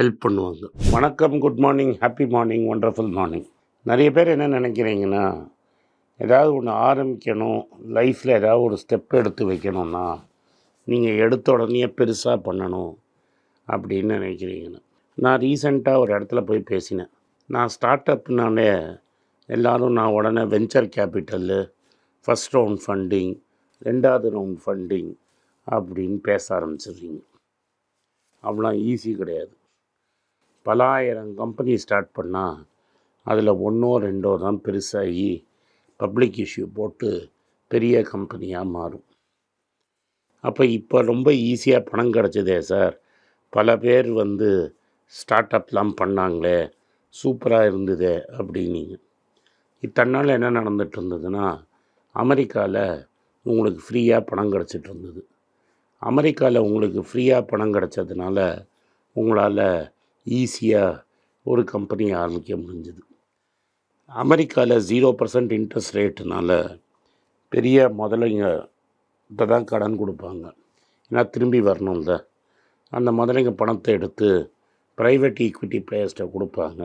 Help பண்ணுவாங்க. வணக்கம் good morning happy morning wonderful morning நிறைய பேர் என்ன நினைக்கிறீங்கன்னா ஏதாவது ஒன்று ஆரம்பிக்கணும் லைஃப்பில் ஏதாவது ஒரு ஸ்டெப் எடுத்து வைக்கணும்னா நீங்கள் எடுத்த உடனே பெருசாக பண்ணணும் அப்படின்னு நினைக்கிறீங்கன்னு நான் ரீசெண்டாக ஒரு இடத்துல போய் பேசினேன். நான் ஸ்டார்ட் அப்னாலே எல்லோரும் நான் உடனே venture capital first round funding ரெண்டாவது ரவுண்ட் ஃபண்டிங் அப்படின்னு பேச ஆரம்பிச்சிடுறீங்க. அவ்வளோ ஈஸி கிடையாது. பல ஆயிரம் கம்பெனி ஸ்டார்ட் பண்ணால் அதில் ஒன்றோ ரெண்டோ தான் பெருசாகி பப்ளிக் இஷ்யூ போட்டு பெரிய கம்பெனியாக மாறும். அப்போ இப்போ ரொம்ப ஈஸியாக பணம் கிடச்சிதே சார். பல பேர் வந்து ஸ்டார்ட் அப்லாம் பண்ணாங்களே சூப்பராக இருந்ததே அப்படின்னீங்க. இத்தனை என்ன நடந்துட்டு இருந்ததுன்னா அமெரிக்காவில் உங்களுக்கு ஃப்ரீயாக பணம் கிடச்சிட்டு இருந்தது. அமெரிக்காவில் உங்களுக்கு ஃப்ரீயாக பணம் கிடச்சதுனால உங்களால் ஈஸியாக ஒரு கம்பெனியை ஆரம்பிக்க முடிஞ்சுது. அமெரிக்காவில் ஜீரோ பர்சன்ட் இன்ட்ரெஸ்ட் ரேட்டுனால பெரிய முதலைங்க தான் கடன் கொடுப்பாங்க. ஏன்னா திரும்பி வரணும்ல. அந்த முதலைங்க பணத்தை எடுத்து ப்ரைவேட் ஈக்விட்டி பிளேயர்ஸ்ட்டை கொடுப்பாங்க.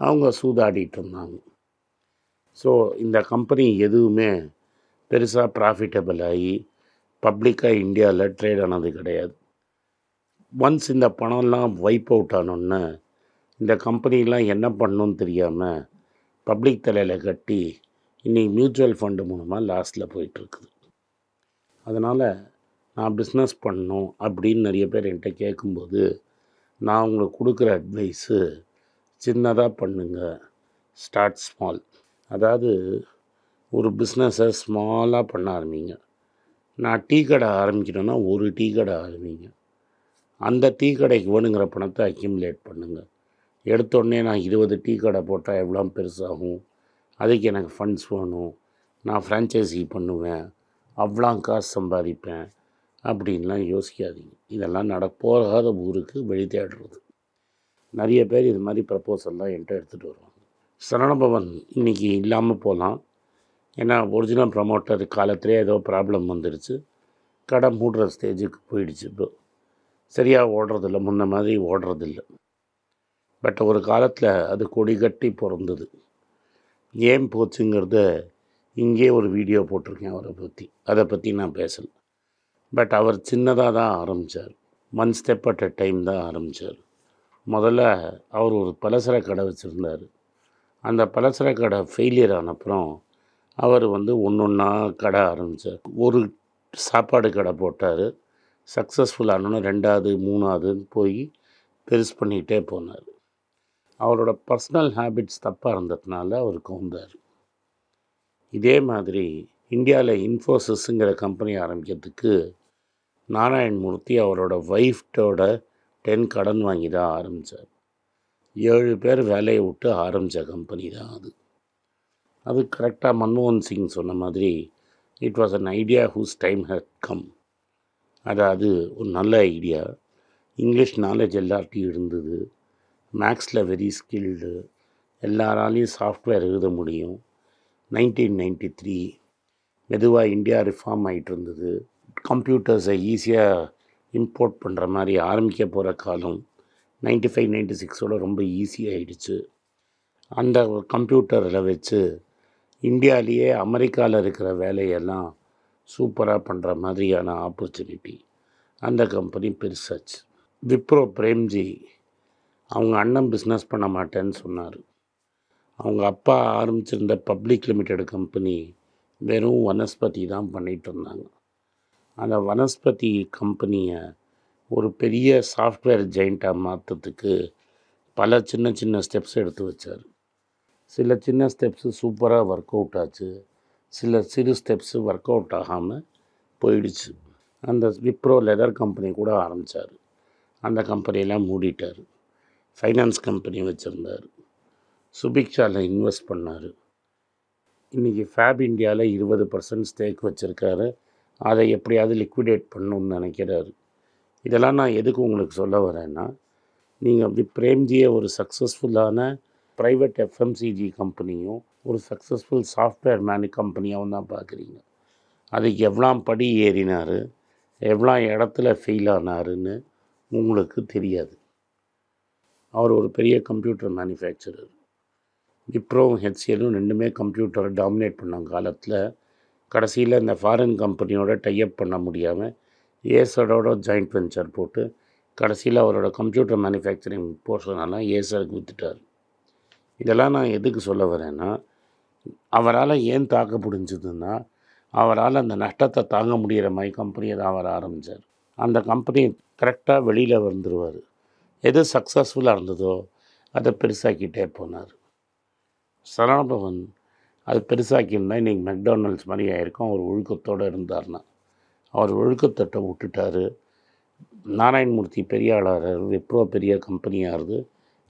அவங்க சூதாடிட்டு இருந்தாங்க. ஸோ இந்த கம்பெனி எதுவுமே பெருசாக ப்ராஃபிட்டபிள் ஆகி பப்ளிக்காக இந்தியாவில் ட்ரேட் ஆனது கிடையாது. ஒன்ஸ் இந்த பணம்லாம் வைப் அவுட் ஆனோன்னே இந்த கம்பெனிலாம் என்ன பண்ணணும்னு தெரியாமல் பப்ளிக் தலையில் கட்டி இன்றைக்கி மியூச்சுவல் ஃபண்டு மூலமாக லாஸ்ட்டில் போயிட்டுருக்குது. அதனால் நான் பிஸ்னஸ் பண்ணணும் அப்படின்னு நிறைய பேர் என்கிட்ட கேட்கும்போது நான் உங்களுக்கு கொடுக்குற அட்வைஸு சின்னதாக பண்ணுங்க. ஸ்டார்ட் ஸ்மால் அதாவது ஒரு பிஸ்னஸை ஸ்மாலாக பண்ண ஆரம்பிங்க. நான் டீ கடை ஆரம்பிக்கணும்னா ஒரு டீ கடை ஆரம்பிங்க. அந்த டீ கடைக்கு வேணுங்கிற பணத்தை அக்யூமுலேட் பண்ணுங்கள் எடுத்தோடனே நான் இருபது டீ கடை போட்டால் எவ்வளோ பெருசாகும்? அதுக்கு எனக்கு ஃபண்ட்ஸ் வேணும். நான் ஃப்ரான்ச்சைசி பண்ணுவேன். அவ்வளோ காசு சம்பாதிப்பேன். அப்படின்லாம் யோசிக்காதீங்க. இதெல்லாம் நட போகாத ஊருக்கு வழி தேடுறது. நிறைய பேர் இது மாதிரி ப்ரப்போசல்லாம் என்கிட்ட எடுத்துகிட்டு வருவாங்க. சரணபவன் இன்றைக்கி இல்லாமல் போகலாம். ஏன்னா ஒரிஜினல் ப்ரமோட்டர் காலத்திலே ஏதோ ப்ராப்ளம் வந்துடுச்சு கடை மூடுற ஸ்டேஜுக்கு போயிடுச்சு இப்போ. சரியாக ஓடுறதில்ல. முன்ன மாதிரி ஓடுறதில்ல. பட் ஒரு காலத்தில் அது கொடி கட்டி பிறந்தது. ஏன் போச்சுங்கிறத இங்கே ஒரு வீடியோ போட்டிருக்கேன் அவரை பற்றி அதை பற்றி நான் பேசலை. பட் அவர் சின்னதாக தான் ஆரம்பித்தார் one step at a time தான் ஆரம்பித்தார் முதல்ல அவர் ஒரு பலசர கடை வச்சுருந்தார். அந்த பலசர கடை ஃபெயிலியர் ஆனப்புறம் அவர் வந்து ஒன்று ஒன்றா கடை ஆரம்பித்தார் ஒரு சாப்பாடு கடை போட்டார். சக்ஸஸ்ஃபுல் ஆனோன்னு ரெண்டாவது மூணாவதுன்னு போய் பெருசு பண்ணிக்கிட்டே போனார். அவரோட பர்சனல் ஹேபிட்ஸ் தப்பாக இருந்ததுனால அவர் கவுந்தார் இதே மாதிரி இந்தியாவில் இன்ஃபோசிஸுங்கிற கம்பெனி ஆரம்பிக்கிறதுக்கு நாராயண் மூர்த்தி அவரோட ஒய்ஃப்டோட டென் கடன் வாங்கி தான் ஆரம்பித்தார் ஏழு பேர் வேலையை விட்டு ஆரம்பித்த கம்பெனி தான் அது. அது கரெக்டாக மன்மோகன் சிங் சொன்ன மாதிரி it was an idea whose time had come. அதாவது ஒரு நல்ல ஐடியா. இங்கிலீஷ் நாலேஜ் எல்லார்ட்டையும் இருந்தது. மேக்ஸில் வெரி ஸ்கில்டு எல்லாராலையும் சாஃப்ட்வேர் எழுத முடியும். நைன்டீன் நைன்டி த்ரீ மெதுவாக இந்தியா ரிஃபார்ம் ஆகிட்டு இருந்தது கம்ப்யூட்டர்ஸை ஈஸியாக இம்போர்ட் பண்ணுற மாதிரி ஆரம்பிக்க போகிற காலம் நைன்டி ஃபைவ் நைன்டி சிக்ஸோட ரொம்ப ஈஸியாகிடுச்சு அந்த கம்ப்யூட்டரில் வச்சு இந்தியாவிலேயே அமெரிக்காவில் இருக்கிற வேலையெல்லாம் சூப்பராக பண்ணுற மாதிரியான ஆப்பர்ச்சுனிட்டி அந்த கம்பெனி பெருசாச்சு. விப்ரோ பிரேம்ஜி அவங்க அண்ணன் பிஸ்னஸ் பண்ண மாட்டேன்னு சொன்னார். அவங்க அப்பா ஆரம்பிச்சிருந்த பப்ளிக் லிமிடெட் கம்பெனி வெறும் வனஸ்பதி தான் பண்ணிகிட்டு இருந்தாங்க. அந்த வனஸ்பதி கம்பெனியை ஒரு பெரிய சாஃப்ட்வேர் ஜெயிண்ட்டாக மாற்றுறதுக்கு பல சின்ன சின்ன ஸ்டெப்ஸ் எடுத்து வச்சார். சில சின்ன ஸ்டெப்ஸு சூப்பராக ஒர்க் அவுட் ஆச்சு. சில சிறு ஸ்டெப்ஸு ஒர்க் அவுட் ஆகாமல் போயிடுச்சு. அந்த விப்ரோ லெதர் கம்பெனி கூட ஆரம்பித்தார் அந்த கம்பெனியெல்லாம் மூடிட்டார். ஃபைனான்ஸ் கம்பெனி வச்சுருந்தார். சுபிக்ஷாவில் இன்வெஸ்ட் பண்ணார். இன்றைக்கி ஃபேப் இந்தியாவில் இருபது பர்சன்ட் ஸ்டேக் வச்சுருக்காரு. அதை எப்படியாவது லிக்விடேட் பண்ணணும்னு நினைக்கிறாரு. இதெல்லாம் நான் எதுக்கு உங்களுக்கு சொல்ல வரேன்னா நீங்கள் அப்படி பிரேம்ஜியை ஒரு சக்ஸஸ்ஃபுல்லான ப்ரைவேட் எஃப்எம்சிஜி கம்பெனியும் ஒரு சக்ஸஸ்ஃபுல் சாஃப்ட்வேர் மேனு கம்பெனியாகவும் தான் பார்க்குறீங்க. அதுக்கு எவ்வளோ படி ஏறினார் எவ்வளோ இடத்துல ஃபெயில் ஆனாருன்னு உங்களுக்கு தெரியாது. அவர் ஒரு பெரிய கம்ப்யூட்டர் மேனுஃபேக்சரர் விப்ரோவும் ஹெச்சிஎலும் ரெண்டுமே கம்ப்யூட்டரை டாமினேட் பண்ண காலத்தில். கடைசியில் இந்த ஃபாரின் கம்பெனியோட டைப் பண்ண முடியாமல் ஏசரோட ஜாயிண்ட் வெஞ்சர் போட்டு கடைசியில் அவரோட கம்ப்யூட்டர் மேனுஃபேக்சரிங் போர்ஷனெல்லாம் ஏசருக்கு விற்றுட்டார் இதெல்லாம் நான் எதுக்கு சொல்ல வரேன்னா அவரால் ஏன் தாக்க முடிஞ்சதுன்னா அவரால் அந்த நஷ்டத்தை தாங்க முடிகிற மாதிரி கம்பெனியை தான் அவர் ஆரம்பித்தார் அந்த கம்பெனி கரெக்டாக வெளியில் வந்துடுவார் எது சக்ஸஸ்ஃபுல்லாக இருந்ததோ அதை பெருசாக்கிட்டே போனார். சரணபவன் அது பெருசாக்கியிருந்தால் இன்றைக்கி மெக்டானல்ட்ஸ் மாதிரி ஆயிருக்கும். அவர் ஒழுக்கத்தோடு இருந்தார்னா. அவர் ஒழுக்கத்தட்டை விட்டுட்டார். நாராயணமூர்த்தி பெரிய எப்போ விப்ரோ பெரிய கம்பெனியாகிறது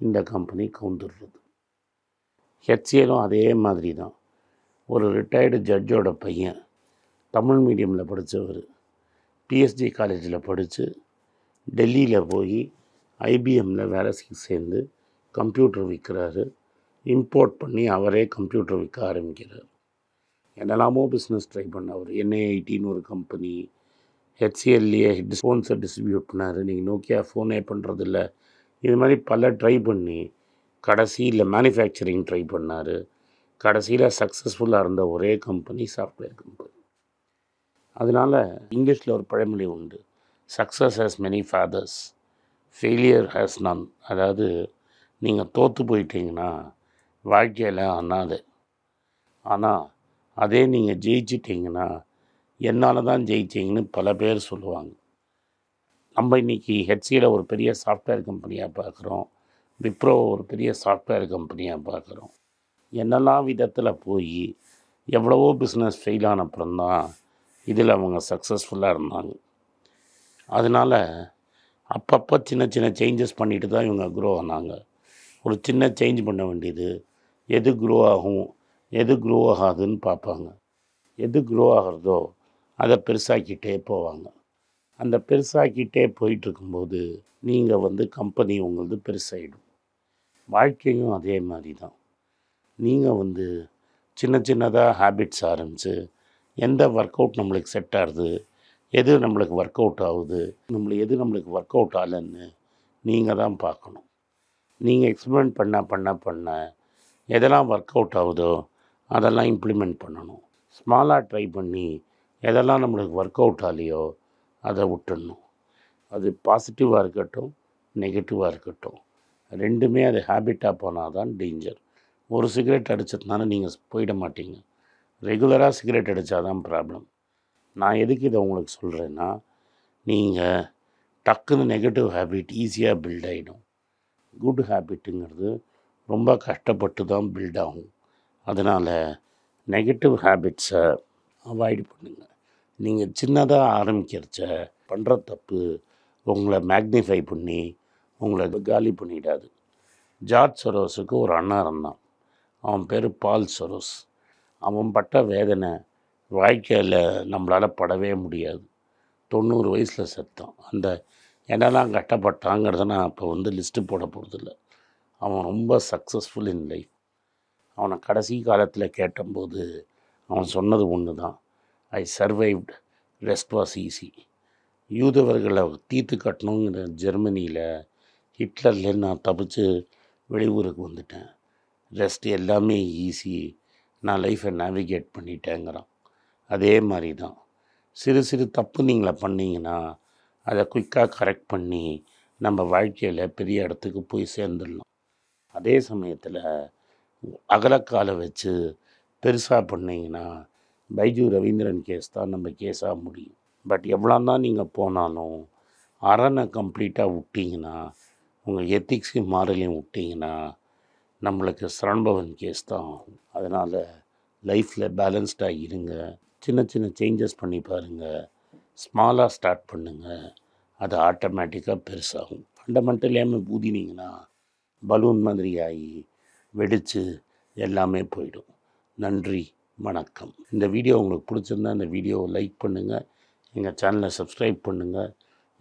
இந்த கம்பெனி கவுந்துடுறது ஹெச்சிஎலும் அதே மாதிரி தான். ஒரு ரிட்டையர்டு ஜட்ஜோட பையன் தமிழ் மீடியமில் படித்தவர் பிஎஸ்டி காலேஜில் படித்து டெல்லியில் போய் ஐபிஎம்மில் வேலை சேர்ந்து கம்ப்யூட்டர் விற்கிறாரு இம்போர்ட் பண்ணி அவரே கம்ப்யூட்டர் விற்க ஆரம்பிக்கிறார். என்னெல்லாமோ பிஸ்னஸ் ட்ரை பண்ணவர். என்ஐஐடின்னு ஒரு கம்பெனி ஹெச்சிஎல்லையே ஃபோன்ஸை டிஸ்ட்ரிபியூட் பண்ணார். நீங்கள் நோக்கியா ஃபோனே பண்ணுறதில்ல இது மாதிரி பல ட்ரை பண்ணி கடைசியில் மேனுஃபேக்சரிங் ட்ரை பண்ணார். கடைசியில் சக்ஸஸ்ஃபுல்லாக இருந்த ஒரே கம்பெனி சாஃப்ட்வேர் கம்பெனி அதனால் இங்கிலீஷில் ஒரு பழமொழி உண்டு. Success has many fathers failure has none அதாவது நீங்கள் தோற்று போயிட்டீங்கன்னா வாழ்க்கையில் அண்ணாது ஆனால் அதே நீங்கள் ஜெயிச்சிட்டிங்கன்னா என்னால் தான் ஜெயிச்சிங்கன்னு பல பேர் சொல்லுவாங்க. நம்ம இன்றைக்கி ஹெச்சியில் ஒரு பெரிய சாஃப்ட்வேர் கம்பெனியாக பார்க்குறோம். விப்ரோ ஒரு பெரிய சாஃப்ட்வேர் கம்பெனியாக பார்க்குறோம் என்னெல்லாம் விதத்தில் போய் எவ்வளவோ பிஸ்னஸ் ஃபெயில் ஆனப்புறந்தான் இதில் அவங்க சக்ஸஸ்ஃபுல்லாக இருந்தாங்க. அதனால் அப்பப்போ சின்ன சின்ன சேஞ்சஸ் பண்ணிட்டு தான் இவங்க க்ரோ ஆனாங்க. ஒரு சின்ன சேஞ்ச் பண்ண வேண்டியது எது க்ரோ ஆகும் எது க்ரோ ஆகாதுன்னு பார்ப்பாங்க. எது க்ரோ ஆகிறதோ அதை பெருசாக்கிட்டே போவாங்க. அந்த பெருசாக்கிட்டே போயிட்டுருக்கும்போது நீங்கள் வந்து கம்பெனி உங்களது பெருசாகிடும் வாழ்க்கையும் அதே மாதிரி தான். நீங்கள் வந்து சின்ன சின்னதாக ஹேபிட்ஸ் ஆரம்பித்து எந்த ஒர்க் அவுட் நம்மளுக்கு செட் ஆகுது எது நம்மளுக்கு ஒர்க் அவுட் ஆகுது நம்மளுக்கு எது நம்மளுக்கு ஒர்க் அவுட் ஆகலைன்னு நீங்கள் தான் பார்க்கணும். நீங்கள் எக்ஸ்பிரிமெண்ட் பண்ண பண்ண பண்ண எதெல்லாம் ஒர்க் அவுட் ஆகுதோ அதெல்லாம் இம்ப்ளிமெண்ட் பண்ணணும். ஸ்மாலாக ட்ரை பண்ணி எதெல்லாம் நம்மளுக்கு ஒர்க் அவுட் ஆகலையோ அதை விட்டுடணும். அது பாசிட்டிவாக இருக்கட்டும் நெகட்டிவாக இருக்கட்டும். ரெண்டுமே அது ஹேபிட்டாக போனால் தான் டேஞ்சர் ஒரு சிகரெட் அடித்ததுனால நீங்கள் போயிட மாட்டீங்க. ரெகுலராக சிகரெட் அடித்தா தான் ப்ராப்ளம் நான் எதுக்கு இதை உங்களுக்கு சொல்கிறேன்னா நீங்கள் டக்குன்னு நெகட்டிவ் ஹேபிட் ஈஸியாக பில்ட் ஆகிடும் குட் ஹேபிட்டுங்கிறது ரொம்ப கஷ்டப்பட்டு தான் பில்ட் ஆகும். அதனால் நெகட்டிவ் ஹேபிட்ஸை அவாய்ட் பண்ணுங்கள் நீங்கள் சின்னதாக ஆரம்பிக்கிறச்ச பண்ணுற தப்பு உங்களை மேக்னிஃபை பண்ணி உங்களை காலி பண்ணிடாது. ஜார்ஜ் சரோஸுக்கு ஒரு அண்ணா இருந்தான். அவன் பேர் பால் சரோஸ். அவன் பட்ட வேதனை வாழ்க்கையில் நம்மளால் படவே முடியாது. தொண்ணூறு வயசில் செத்தான். அந்த என்னெல்லாம் கட்டப்பட்டாங்கிறத நான் அப்போ வந்து லிஸ்ட்டு போட போகிறதில்ல அவன் ரொம்ப சக்ஸஸ்ஃபுல் இன் லைஃப் அவனை கடைசி காலத்தில் கேட்டபோது அவன் சொன்னது ஒன்று தான் I survived rest was easy யூதவர்களை தீர்த்து கட்டணுங்கிற ஜெர்மனியில் ஹிட்லர்லேருந்து நான் தப்பிச்சு வெளியூருக்கு வந்துட்டேன். ரெஸ்ட் எல்லாமே ஈஸி நான் லைஃப்பை நேவிகேட் பண்ணிட்டேங்கிறான். அதே மாதிரி தான் சிறு சிறு தப்பு நீங்கள் பண்ணிங்கன்னா அதை குயிக்காக கரெக்ட் பண்ணி நம்ம வாழ்க்கையில் பெரிய இடத்துக்கு போய் சேர்ந்துடலாம். அதே சமயத்தில் அகலக்காலை வச்சு பெருசாக பண்ணிங்கன்னா பைஜு ரவீந்திரன் கேஸ் தான் நம்ம கேஸாக முடியும். பட் எவ்வளோ தான் நீங்கள் போனாலும் அரணை கம்ப்ளீட்டாக விட்டிங்கன்னா உங்கள் எத்திக்ஸையும் மாறலையும் விட்டிங்கன்னா நம்மளுக்கு சரண்பவன் கேஸ் தான் ஆகும். அதனால் லைஃப்பில் பேலன்ஸ்டாக இருங்க. சின்ன சின்ன சேஞ்சஸ் பண்ணி பாருங்கள் ஸ்மாலாக ஸ்டார்ட் பண்ணுங்கள் அது ஆட்டோமேட்டிக்காக பெருசாகும். ஃபண்டமெண்டல் ஏமல் ஊதினீங்கன்னா பலூன் மாதிரி ஆகி வெடித்து எல்லாமே போயிடும். நன்றி வணக்கம். இந்த வீடியோ உங்களுக்கு பிடிச்சிருந்தா இந்த வீடியோவை லைக் பண்ணுங்கள் எங்கள் சேனலை சப்ஸ்கிரைப் பண்ணுங்கள்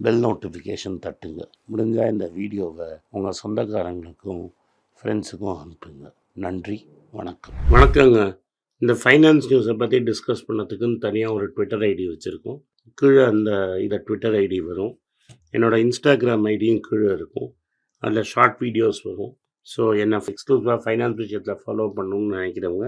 பெல் நோட்டிஃபிகேஷன் தட்டுங்க. முடிஞ்சால் இந்த வீடியோவை உங்கள் சொந்தக்காரங்களுக்கும் ஃப்ரெண்ட்ஸுக்கும் அனுப்புங்க. நன்றி வணக்கம். வணக்கங்க. இந்த ஃபைனான்ஸ் நியூஸை பற்றி டிஸ்கஸ் பண்ணதுக்குன்னு தனியாக ஒரு ட்விட்டர் ஐடி வச்சுருக்கோம். கீழே அந்த இதை ட்விட்டர் ஐடி வரும். என்னோடய இன்ஸ்டாகிராம் ஐடியும் கீழே இருக்கும். அதில் ஷார்ட் வீடியோஸ் வரும். ஸோ என்னை எக்ஸ்க்ளூசிவாக ஃபைனான்ஸ் விஷயத்தில் ஃபாலோ பண்ணணும்னு நினைக்கிறவங்க